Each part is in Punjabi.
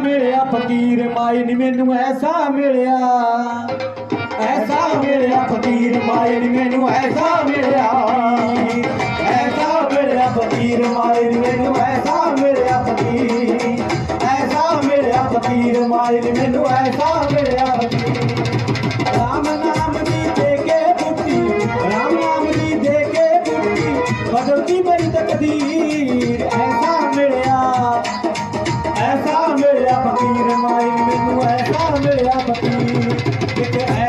ਮਿਲਿਆ ਫਕੀਰ ਮਾਈ ਨੀ ਮੈਨੂੰ ਐਸਾ ਮਿਲਿਆ ਐਸਾ ਮਿਲਿਆ ਫਕੀਰ ਮਾਈ ਨੀ ਮੈਨੂੰ ਐਸਾ ਮਿਲਿਆ ਐਸਾ ਮਿਲਿਆ ਫਕੀਰ ਮਾਈ ਨੀ ਮੈਨੂੰ ਐਸਾ ਮਿਲਿਆ ਫਕੀਰ ਐਸਾ ਮਿਲਿਆ ਫਕੀਰ ਮਾਈ ਨੀ ਮੈਨੂੰ ਐਸਾ ਮਿਲਿਆ ਫਕੀਰ ਮਾਈ ਮੈਨੂੰ ਐਸਾ ਮਿਲਿਆ ਫਕੀਰ ਇੱਕ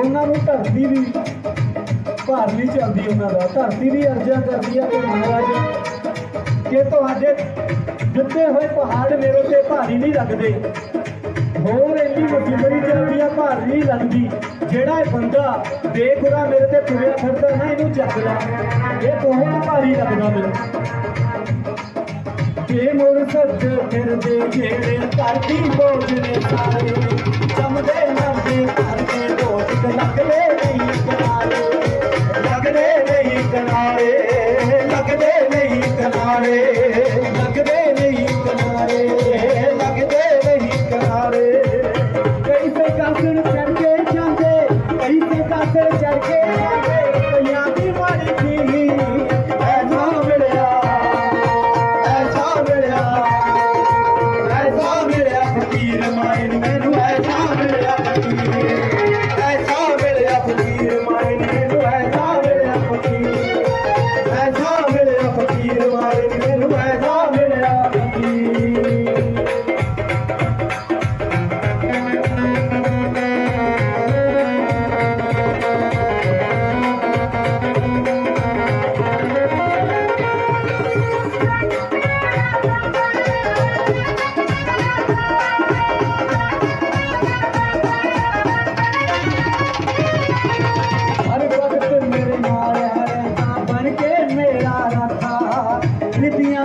ਉਹਨਾਂ ਨੂੰ ਧਰਤੀ ਵੀ ਭਾਰ ਨਹੀਂ ਚੱਲਦੀ ਉਹਨਾਂ ਦਾ। ਧਰਤੀ ਵੀ ਅਰਜ਼ਾ ਕਰਦੀ ਆ ਕਿ ਮਹਾਰਾਜ। ਕਿ ਤੁਹਾਡੇ ਦਿੱਤੇ ਹੋਏ ਪਹਾੜ ਮੇਰੇ ਤੇ ਭਾਰੀ ਨਹੀਂ ਲੱਗਦੇ, ਹੋਰ ਇੰਨੀ ਵੱਡੀ ਬੜੀ ਚੱਲਦੀ ਆ, ਭਾਰ ਨਹੀਂ ਲੱਗਦੀ। ਜਿਹੜਾ ਇਹ ਬੰਦਾ ਬੇਗੁਰਾ ਮੇਰੇ ਤੇ ਤੁਰਿਆ ਫਿਰਦਾ ਨਾ, ਇਹਨੂੰ ਚੱਕਦਾ ਇਹ ਬਹੁਤ ਭਾਰੀ ਲੱਗਦਾ ਮੈਨੂੰ। ਤੇ ਮੋਰ ਸੱਜ ਫਿਰਦੇ ਜਿਹੜੇ ਧਰਤੀ ਬੋਝ ਨੇ ਸਾਰੇ।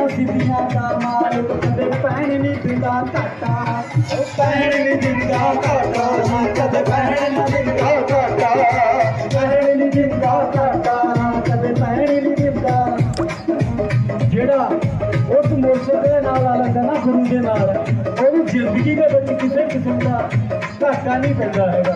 ਰਿੱਧੀਆਂ ਦਾ ਮਾਲਕ ਕਦੇ ਪੈਣ ਨਹੀਂ ਦਿੰਦਾ ਘਾਟਾ। ਉਹ ਪੈਣ ਨਹੀਂ ਦਿੰਦਾ ਘਾਟਾ ਕਦੇ ਪੈਣ ਨਹੀਂ ਦਿੰਦਾ ਘਾਟਾ। ਪੈਣ ਨਹੀਂ ਦਿੰਦਾ ਘਾਟਾ ਕਦੇ ਪੈਣ ਨਹੀਂ ਦਿੰਦਾ। ਜਿਹੜਾ ਉਸ ਮੋਰਸ਼ਦ ਦੇ ਨਾਲ ਆ ਲੈਂਦਾ ਨਾ, ਗੁਰੂ ਦੇ ਨਾਲ ਉਹਨੂੰ ਜ਼ਿੰਦਗੀ ਦੇ ਵਿੱਚ ਕਿਸੇ ਕਿਸਮ ਦਾ ਘਾਟਾ ਨਹੀਂ ਪੈਂਦਾ ਹੈਗਾ।